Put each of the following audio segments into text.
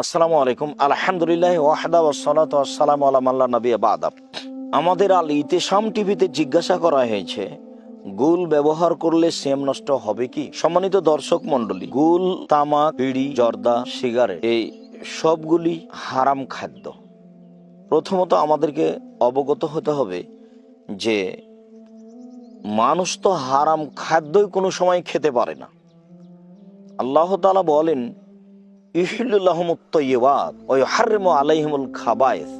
আসসালামু আলাইকুম। আলহামদুলিল্লাহ ওয়াহদা ওয়াসসালাতু ওয়াসসালামু আলা মাল্লা নবী বাদা। আমাদের আল ইতেশাম টিভিতে জিজ্ঞাসা করা হয়েছে, গুল ব্যবহার করলে সেম নষ্ট হবে কি? সম্মানিত দর্শক মন্ডলী গুল, তামাক, বিড়ি, জর্দা, সিগারেট, এই সবগুলি হারাম খাদ্য। প্রথমত আমাদেরকে অবগত হতে হবে যে মানুষ তো হারাম খাদ্যই কোনো সময় খেতে পারে না। আল্লাহ তাআলা বলেন খাবায়েস।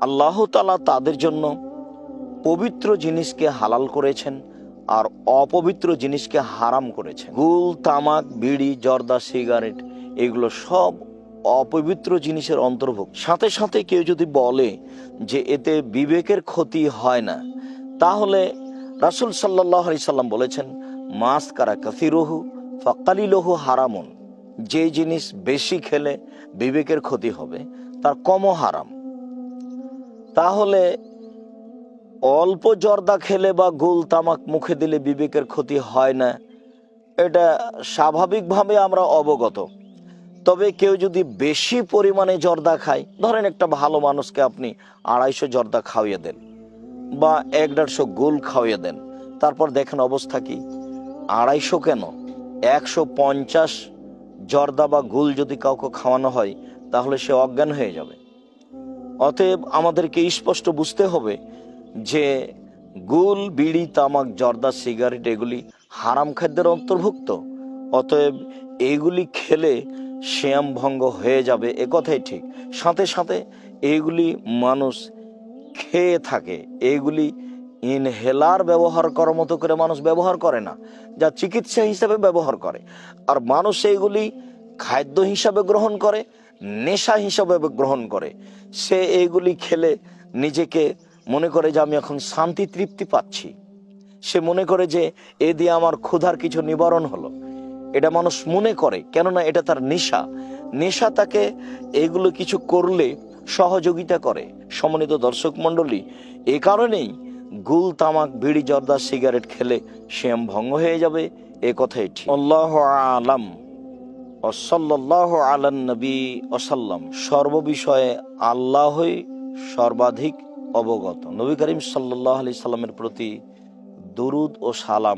আল্লাহ তাদের জন্য পবিত্র জিনিসকে হালাল করেছেন আর অপবিত্র জিনিসকে হারাম করেছেন। গুল, তামাক, বিড়ি, জর্দা, সিগারেট, এগুলো সব অপবিত্র জিনিসের অন্তর্ভুক্ত। সাথে সাথে কেউ যদি বলে যে এতে বিবেকের ক্ষতি হয় না, তাহলে রাসুল সাল্লাহ সাল্লাম বলেছেন মাস কারা কাসিরহু ফকালিলহু হারামুন। যে জিনিস বেশি খেলে বিবেকের ক্ষতি হবে, তার কমও হারাম। তাহলে অল্প জর্দা খেলে বা গোল তামাক মুখে দিলে বিবেকের ক্ষতি হয় না, এটা স্বাভাবিকভাবে আমরা অবগত। তবে কেউ যদি বেশি পরিমাণে জর্দা খায়, ধরেন একটা ভালো মানুষকে আপনি আড়াইশো জর্দা খাওয়িয়ে দেন বা এক দেড়শো গোল খাওয়িয়ে দেন, তারপর দেখেন অবস্থা কি? আড়াইশো কেন? একশো পঞ্চাশ জর্দা বা গুল যদি কাউকে খাওয়ানো হয়, তাহলে সে অজ্ঞান হয়ে যাবে। অতএব আমাদেরকে স্পষ্ট বুঝতে হবে যে গুল, বিড়ি, তামাক, জর্দা, সিগারেট এগুলি হারাম খাদ্যের অন্তর্ভুক্ত। অতএব এইগুলি খেলে শ্যাম ভঙ্গ হয়ে যাবে, এ কথাই ঠিক। সাথে সাথে এইগুলি মানুষ খেয়ে থাকে এইগুলি ইনহেলার ব্যবহার করার মতো করে মানুষ ব্যবহার করে না, যা চিকিৎসা হিসাবে ব্যবহার করে। আর মানুষ এইগুলি খাদ্য হিসাবে গ্রহণ করে, নেশা হিসাবে গ্রহণ করে। সে এইগুলি খেলে নিজেকে মনে করে যে আমি এখন শান্তি, তৃপ্তি পাচ্ছি। সে মনে করে যে এ দিয়ে আমার ক্ষুধার কিছু নিবারণ হলো। এটা মানুষ মনে করে, কেননা এটা তার নেশা। নেশা তাকে এগুলো কিছু করলে সহযোগিতা করে। সমন্বিত দর্শক মণ্ডলী, এ কারণেই গুল তামাক, বিড়ি, জর্দা, সিগারেট খেলে শ্যাম ভঙ্গ হয়ে যাবে। এ কথাই ঠিক। আল্লাহ আলাম। অসল্লাহ আলান নবী অসাল্লাম সর্ববিষয়ে আল্লাহই সর্বাধিক অবগত। নবী করিম সাল্লাহ আলি সাল্লামের প্রতি দুরুদ ও সালাম।